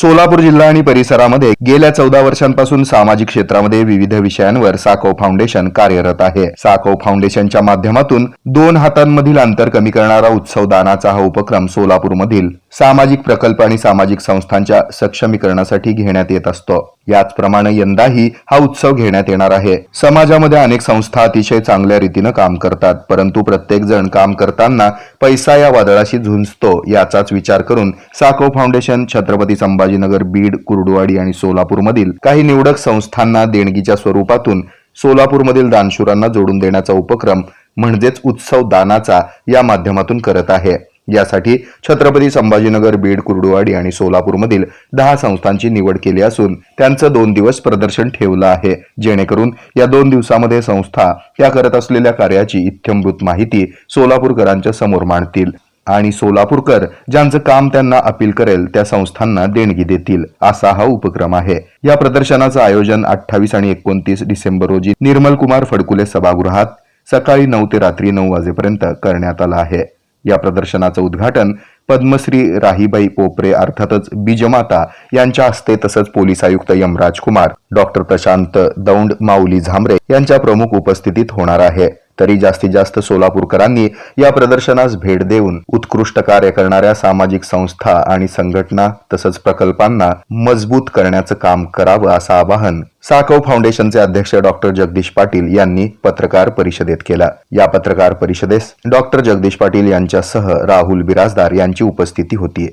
सोलापूर जिल्हा आणि परिसरामध्ये गेल्या चौदा वर्षांपासून सामाजिक क्षेत्रामध्ये विविध विषयांवर साको फाउंडेशन कार्यरत आहे. साको फाउंडेशनच्या माध्यमातून दोन हातांमधील अंतर कमी करणारा उत्सव दानाचा हा उपक्रम सोलापूरमधील सामाजिक प्रकल्प आणि सामाजिक संस्थांच्या सक्षमीकरणासाठी घेण्यात येत असतो. याचप्रमाणे यंदाही हा उत्सव घेण्यात येणार आहे. समाजामध्ये अनेक संस्था अतिशय चांगल्या रीतीनं काम करतात परंतु प्रत्येक जण काम करताना पैसा या वादळाशी झुंजतो याचाच विचार करून साको फाउंडेशन छत्रपती संभाजीनगर बीड कुर्डुवाडी आणि सोलापूरमधील काही निवडक संस्थांना देणगीच्या स्वरूपातून सोलापूरमधील दानशुरांना जोडून देण्याचा उपक्रम म्हणजेच उत्सव दानाचा या माध्यमातून करत आहे. यासाठी छत्रपती संभाजीनगर बीड कुर्डुवाडी आणि सोलापूरमधील दहा संस्थांची निवड केली असून त्यांचं दोन दिवस प्रदर्शन ठेवलं आहे. जेणेकरून या दोन दिवसामध्ये संस्था त्या करत असलेल्या कार्याची इत्थंभूत माहिती सोलापूरकरांच्या समोर मांडतील आणि सोलापूरकर ज्यांचं काम त्यांना अपील करेल त्या संस्थांना देणगी देतील असा हा उपक्रम आहे. या प्रदर्शनाचं आयोजन अठ्ठावीस आणि एकोणतीस डिसेंबर रोजी निर्मल कुमार फडकुले सभागृहात सकाळी नऊ ते रात्री नऊ वाजेपर्यंत करण्यात आलं आहे. या प्रदर्शनाचं उद्घाटन पद्मश्री राहीबाई पोपरे अर्थातच बीजमाता यांच्या हस्ते तसंच पोलीस आयुक्त यमराज कुमार डॉक्टर प्रशांत दौंड माऊली झांबरे यांच्या प्रमुख उपस्थितीत होणार आहे. तरी जास्तीत जास्त सोलापूरकरांनी या प्रदर्शनास भेट देऊन उत्कृष्ट कार्य करणाऱ्या सामाजिक संस्था आणि संघटना तसंच प्रकल्पांना मजबूत करण्याचं काम करावं असं आवाहन साकव फाउंडेशनचे अध्यक्ष डॉक्टर जगदीश पाटील यांनी पत्रकार परिषदेत केला. या पत्रकार परिषदेस डॉक्टर जगदीश पाटील यांच्यासह राहुल बिराजदार यांची उपस्थिती होती.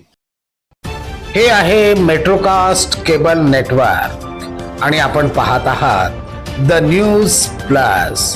हे आहे मेट्रोकास्ट केबल नेटवर्क आणि आपण पाहत आहात the news plus.